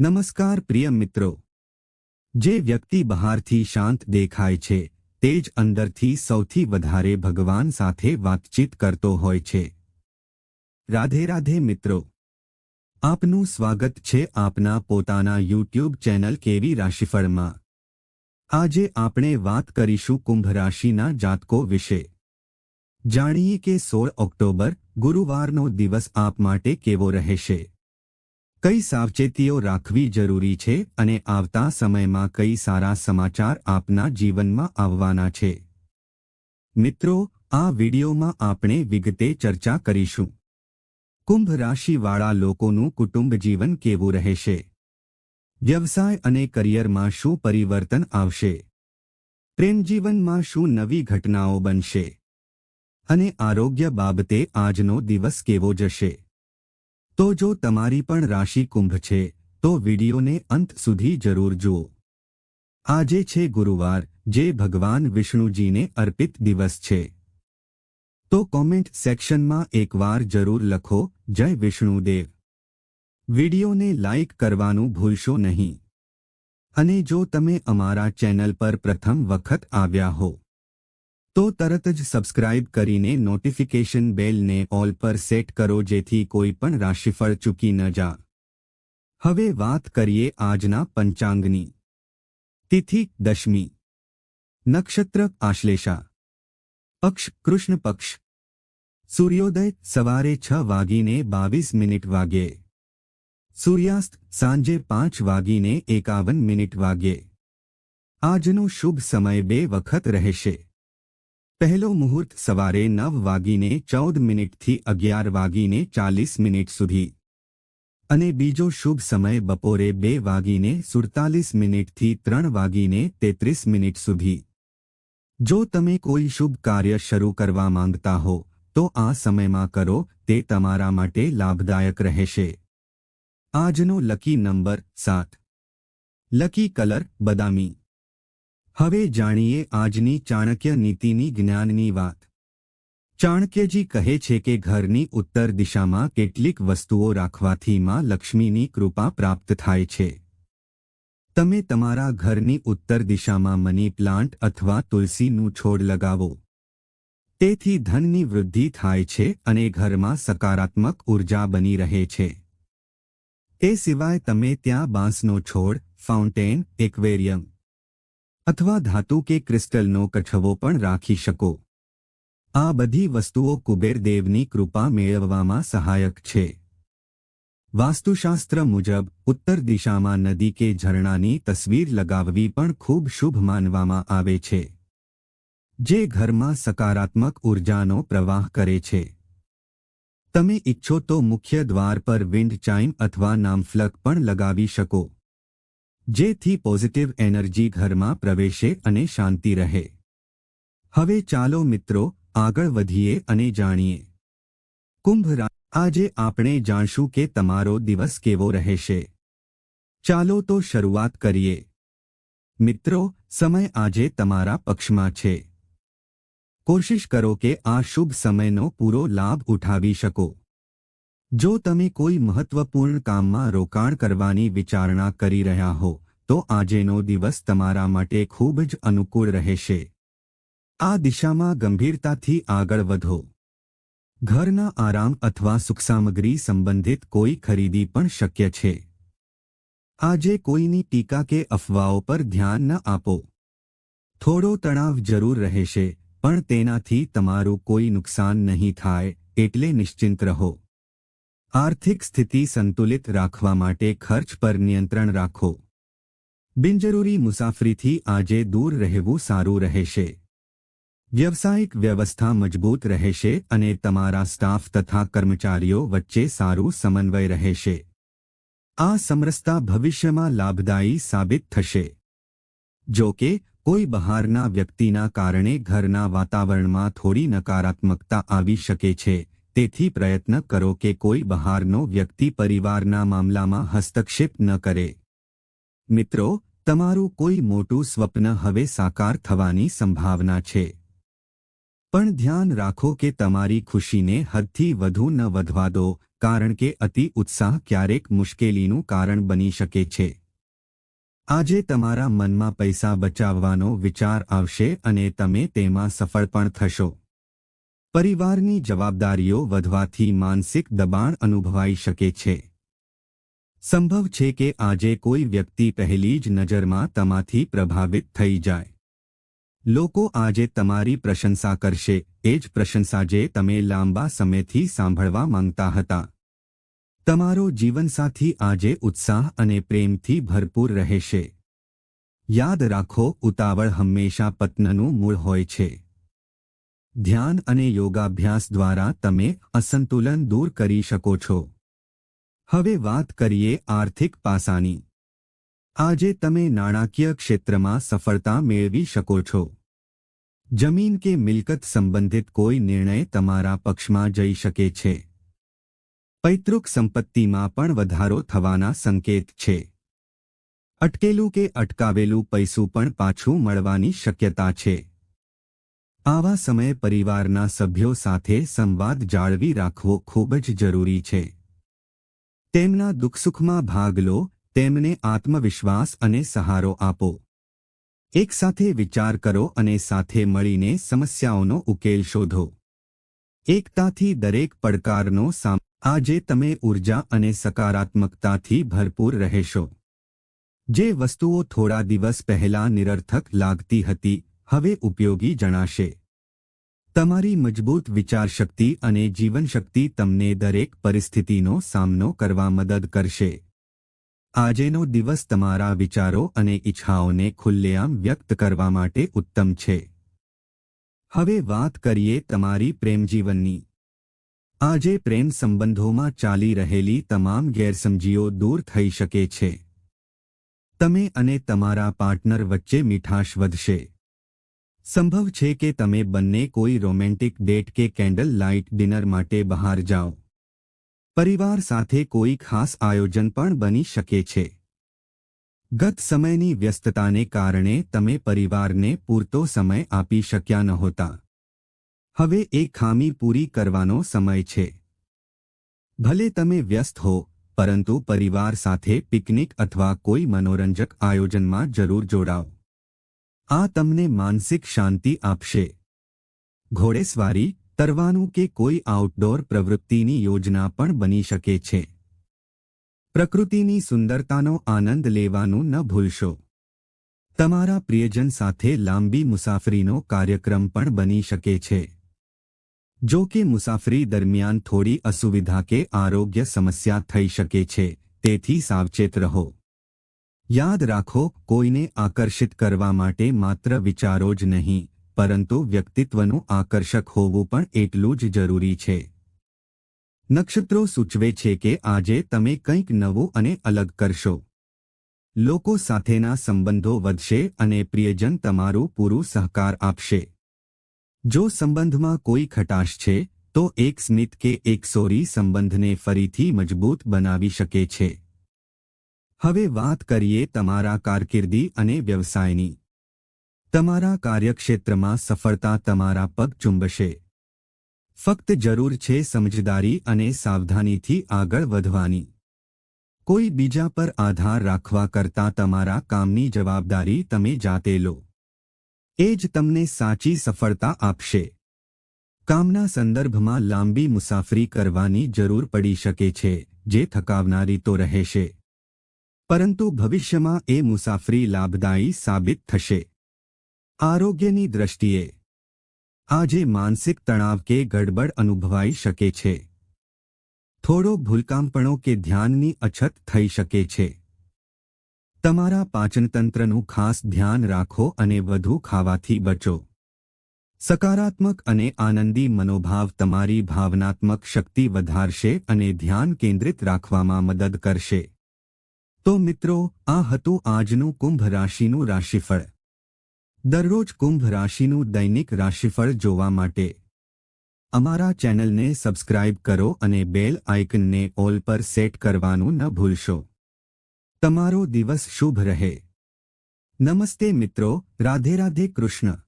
નમસ્કાર પ્રિય મિત્રો. જે વ્યક્તિ બહારથી શાંત દેખાય છે, તે જ અંદરથી સૌથી વધારે ભગવાન સાથે વાતચીત કરતો હોય છે. રાધે રાધે મિત્રો. આપનું સ્વાગત છે આપના પોતાના યુટ્યુબ ચેનલ કેવી રાશિફળમાં. આજે આપણે વાત કરીશું કુંભ રાશિના જાતકો વિશે. જાણીએ કે સોળ ઓક્ટોબર ગુરુવારનો દિવસ આપ માટે કેવો રહેશે? કઈ સાવચેતીઓ રાખવી જરૂરી છે અને આવતા સમયમાં કઈ સારા સમાચાર આપના જીવનમાં આવવાના છે? મિત્રો, આ વિડિયોમાં આપણે વિગતે ચર્ચા કરીશું. કુંભ રાશિવાળા લોકોનું કુટુંબ જીવન કેવું રહેશે? વ્યવસાય અને કરિયરમાં શું પરિવર્તન આવશે? પ્રેમજીવનમાં શું નવી ઘટનાઓ બનશે? અને આરોગ્ય બાબતે આજનો દિવસ કેવો જશે? તો જો તમારી પણ રાશિ કુંભ છે, તો વિડીયોને અંત સુધી જરૂર જુઓ. આજે છે ગુરુવાર, જે ભગવાન વિષ્ણુજીને અર્પિત દિવસ છે. તો કોમેન્ટ સેક્શનમાં એકવાર જરૂર લખો, જય વિષ્ણુદેવ. વિડીયોને લાઇક કરવાનું ભૂલશો નહીં. અને જો તમે અમારા ચેનલ પર પ્રથમ વખત આવ્યા હો તો તરત જ સબસ્ક્રાઇબ કરીને નોટિફિકેશન બેલને ઓલ પર સેટ કરો જેથી કોઈ પણ રાશિફળ ચૂકી ન જા હવે વાત કરીએ આજના પંચાંગની તિથિ દશમી નક્ષત્ર આશ્લેષા પક્ષ કૃષ્ણ પક્ષ સૂર્યોદય સવારે છ વાગીને બાવીસ મિનિટ વાગ્યે સૂર્યાસ્ત સાંજે પાંચ વાગીને એકાવન મિનિટ વાગ્યે આજનો શુભ સમય બે વખત રહેશે પહેલો મુહૂર્ત સવારે નવ વાગીને ચૌદ મિનિટથી અગિયાર વાગીને ચાલીસ મિનિટ સુધી અને બીજો શુભ સમય બપોરે બે વાગીને સુડતાલીસ મિનિટથી ત્રણ વાગીને તેત્રીસ મિનિટ સુધી. જો તમે કોઈ શુભ કાર્ય શરૂ કરવા માંગતા હો, તો આ સમયમાં કરો, તે તમારા માટે લાભદાયક રહેશે. આજનો લકી નંબર સાત. લકી કલર, બદામી. હવે જાણીએ આજની ચાણક્ય નીતિની જ્ઞાનની વાત. ચાણક્યજી કહે છે કે ઘરની ઉત્તર દિશામાં કેટલીક વસ્તુઓ રાખવાથી માં લક્ષ્મીની કૃપા પ્રાપ્ત થાય છે. તમે તમારા ઘરની ઉત્તર દિશામાં મની પ્લાન્ટ અથવા તુલસીનું છોડ લગાવો. તેથી ધનની વૃદ્ધિ થાય છે અને ઘરમાં સકારાત્મક ઊર્જા બની રહે છે. એ સિવાય તમે ત્યાં બાંસનો છોડ, ફાઉન્ટેન, એક્વેરિયમ અથવા ધાતુ કે ક્રિસ્ટલનો કઠવો પણ રાખી શકો. આ બધી વસ્તુઓ કુબેરદેવની કૃપા મેળવવામાં સહાયક છે. વાસ્તુશાસ્ત્ર મુજબ, ઉત્તર દિશામાં નદી કે ઝરણાની તસવીર લગાવવી પણ ખૂબ શુભ માનવામાં આવે છે. જે ઘરમાં સકારાત્મક ઉર્જાનો પ્રવાહ કરે છે. તમે ઇચ્છો તો મુખ્ય દ્વાર પર વિન્ડ ચાઇમ અથવા નામફલક પણ લગાવી શકો. જેથી પોઝિટિવ એનર્જી ઘરમાં પ્રવેશે અને શાંતિ રહે. હવે ચાલો મિત્રો, આગળ વધીએ અને જાણીએ. કુંભ આજે આપણે જાણશું કે તમારો દિવસ કેવો રહેશે. ચાલો તો શરૂઆત કરીએ. મિત્રો, સમય આજે તમારા પક્ષમાં છે. કોશિશ કરો કે આ શુભ સમયનો પૂરો લાભ ઉઠાવી શકો. જો તમે કોઈ મહત્વપૂર્ણ કામમાં રોકાણ કરવાની વિચારણા કરી રહ્યા હો, તો આજેનો દિવસ તમારા માટે ખૂબ જ અનુકૂળ રહેશે. આ દિશામાં ગંભીરતાથી આગળ વધો. ઘરના આરામ અથવા સુખસામગ્રી સંબંધિત કોઈ ખરીદી પણ શક્ય છે. આજે કોઈની ટીકા કે અફવાઓ પર ધ્યાન ન આપો. થોડો તણાવ જરૂર રહેશે, પણ તેનાથી તમારું કોઈ નુકસાન નહીં થાય, એટલે નિશ્ચિંત રહો. આર્થિક સ્થિતિ સંતુલિત રાખવા માટે ખર્ચ પર નિયંત્રણ રાખો. બિનજરૂરી મુસાફરીથી આજે દૂર રહેવું સારું રહેશે. વ્યવસાયિક વ્યવસ્થા મજબૂત રહેશે અને તમારા સ્ટાફ તથા કર્મચારીઓ વચ્ચે સારું સમન્વય રહેશે. આ સમરસતા ભવિષ્યમાં લાભદાયી સાબિત થશે. જો કે, કોઈ બહારના વ્યક્તિના કારણે ઘરના વાતાવરણમાં થોડી નકારાત્મકતા આવી શકે છે. તેથી પ્રયત્ન કરો કે કોઈ બહારનો વ્યક્તિ પરિવારના મામલામાં હસ્તક્ષેપ ન કરે. મિત્રો, તમારું કોઈ મોટું સ્વપ્ન હવે સાકાર થવાની સંભાવના છે. પણ ધ્યાન રાખો કે તમારી ખુશીને હદથી વધુ ન વધવા દો, કારણ કે અતિ ઉત્સાહ ક્યારેક મુશ્કેલીનું કારણ બની શકે છે. આજે તમારા મનમાં પૈસા બચાવવાનો વિચાર આવશે અને તમે તેમાં સફળ પણ થશો. પરિવારની જવાબદારીઓ વધવાથી માનસિક દબાણ અનુભવાઈ શકે છે. સંભવ છે કે આજે કોઈ વ્યક્તિ પહેલી જ નજરમાં તમાથી પ્રભાવિત થઈ જાય. લોકો આજે તમારી પ્રશંસા કરશે, એ જ પ્રશંસા જે તમે લાંબા સમયથી સાંભળવા માંગતા હતા. તમારો જીવનસાથી આજે ઉત્સાહ અને પ્રેમથી ભરપૂર રહેશે. યાદ રાખો, ઉતાવળ હંમેશા પત્નનું મૂળ હોય છે. ધ્યાન અને યોગાભ્યાસ દ્વારા તમે અસંતુલન દૂર કરી શકો છો. હવે વાત કરીએ આર્થિક પાસાની. આજે તમે નાણાકીય ક્ષેત્રમાં સફળતા મેળવી શકો છો. જમીન કે મિલકત સંબંધિત કોઈ નિર્ણય તમારા પક્ષમાં જઈ શકે છે. પૈતૃક સંપત્તિમાં પણ વધારો થવાના સંકેત છે. અટકેલું કે અટકાવેલું પૈસું પણ પાછું મળવાની શક્યતા છે. આવા સમયે પરિવારના સભ્યો સાથે સંવાદ જાળવી રાખવો ખૂબ જ જરૂરી છે. તેમના દુઃખસુખમાં ભાગ લો, તેમને આત્મવિશ્વાસ અને સહારો આપો. એકસાથે વિચાર કરો અને સાથે મળીને સમસ્યાઓનો ઉકેલ શોધો. એકતાથી દરેક પડકારનો સામ, આજે તમે ઊર્જા અને સકારાત્મકતાથી ભરપૂર રહેશો. જે વસ્તુઓ થોડા દિવસ પહેલા નિરર્થક લાગતી હતી હવે ઉપયોગી જણાશે. તમારી મજબૂત વિચારશક્તિ અને જીવનશક્તિ તમને દરેક પરિસ્થિતિનો સામનો કરવા મદદ કરશે. આજેનો દિવસ તમારા વિચારો અને ઈચ્છાઓને ખુલ્લેઆમ વ્યક્ત કરવા માટે ઉત્તમ છે. હવે વાત કરીએ તમારી પ્રેમજીવનની. આજે પ્રેમ સંબંધોમાં ચાલી રહેલી તમામ ગેરસમજીઓ દૂર થઈ શકે છે. તમે અને તમારા પાર્ટનર વચ્ચે મીઠાશ વધશે. સંભવ છે કે તમે બંને કોઈ રોમેન્ટિક ડેટ કે કેન્ડલ લાઇટ ડિનર માટે બહાર જાઓ. પરિવાર સાથે કોઈ ખાસ આયોજન પણ બની શકે છે. ગત સમયની વ્યસ્તતાને કારણે તમે પરિવારને પૂરતો સમય આપી શક્યા નહોતા. હવે એ ખામી પૂરી કરવાનો સમય છે. ભલે તમે વ્યસ્ત હો, પરંતુ પરિવાર સાથે પિકનિક અથવા કોઈ મનોરંજક આયોજનમાં જરૂર જોડાઓ. આ તમને માનસિક શાંતિ આપશે. ઘોડેસવારી, તરવાનું કે કોઈ આઉટડોર પ્રવૃત્તિની યોજના પણ બની શકે છે. પ્રકૃતિની સુંદરતાનો આનંદ લેવાનું ન ભૂલશો. તમારા પ્રિયજન સાથે લાંબી મુસાફરીનો કાર્યક્રમ પણ બની શકે છે. જો કે મુસાફરી દરમિયાન થોડી અસુવિધા કે આરોગ્ય સમસ્યા થઈ શકે છે, તેથી સાવચેત રહો. યાદ રાખો, કોઈને આકર્ષિત કરવા માટે માત્ર વિચારો જ નહીં, પરંતુ વ્યક્તિત્વનું આકર્ષક હોવું પણ એટલું જ જરૂરી છે. નક્ષત્રો સૂચવે છે કે આજે તમે કંઈક નવું અને અલગ કરશો. લોકો સાથેના સંબંધો વધશે અને પ્રિયજન તમારું પૂરું સહકાર આપશે. જો સંબંધમાં કોઈ ખટાશ છે, તો એક સ્મિત કે એક સોરી સંબંધને ફરીથી મજબૂત બનાવી શકે છે. હવે વાત કરીએ તમારા કારકિર્દી અને વ્યવસાયની. તમારા કાર્યક્ષેત્રમાં સફળતા તમારા પગ ચુંબશે. ફક્ત જરૂર છે સમજદારી અને સાવધાનીથી આગળ વધવાની. કોઈ બીજા પર આધાર રાખવા કરતાં તમારા કામની જવાબદારી તમે જાતે લો. એ જ તમને સાચી સફળતા આપશે. કામના સંદર્ભમાં લાંબી મુસાફરી કરવાની જરૂર પડી શકે છે, જે થકાવનારી તો રહેશે. પરંતુ ભવિષ્યમાં એ મુસાફરી લાભદાયી સાબિત થશે. આરોગ્યની દ્રષ્ટિએ, આજે માનસિક તણાવ કે ગડબડ અનુભવાઈ શકે છે. થોડો ભૂલકામપણો કે ધ્યાનની અછત થઈ શકે છે. તમારા પાચનતંત્રનું ખાસ ધ્યાન રાખો અને વધુ ખાવાથી બચો. સકારાત્મક અને આનંદી મનોભાવ તમારી ભાવનાત્મક શક્તિ વધારશે અને ધ્યાન કેન્દ્રિત રાખવામાં મદદ કરશે. તો મિત્રો, આ હતું આજનું કુંભ રાશિનું રાશિફળ. દરરોજ કુંભ રાશિનું દૈનિક રાશિફળ જોવા માટે અમારા ચેનલને સબસ્ક્રાઇબ કરો અને બેલ આઇકનને ઓલ પર સેટ કરવાનું ન ભૂલશો. તમારો દિવસ શુભ રહે. નમસ્તે મિત્રો, રાધે રાધે કૃષ્ણ.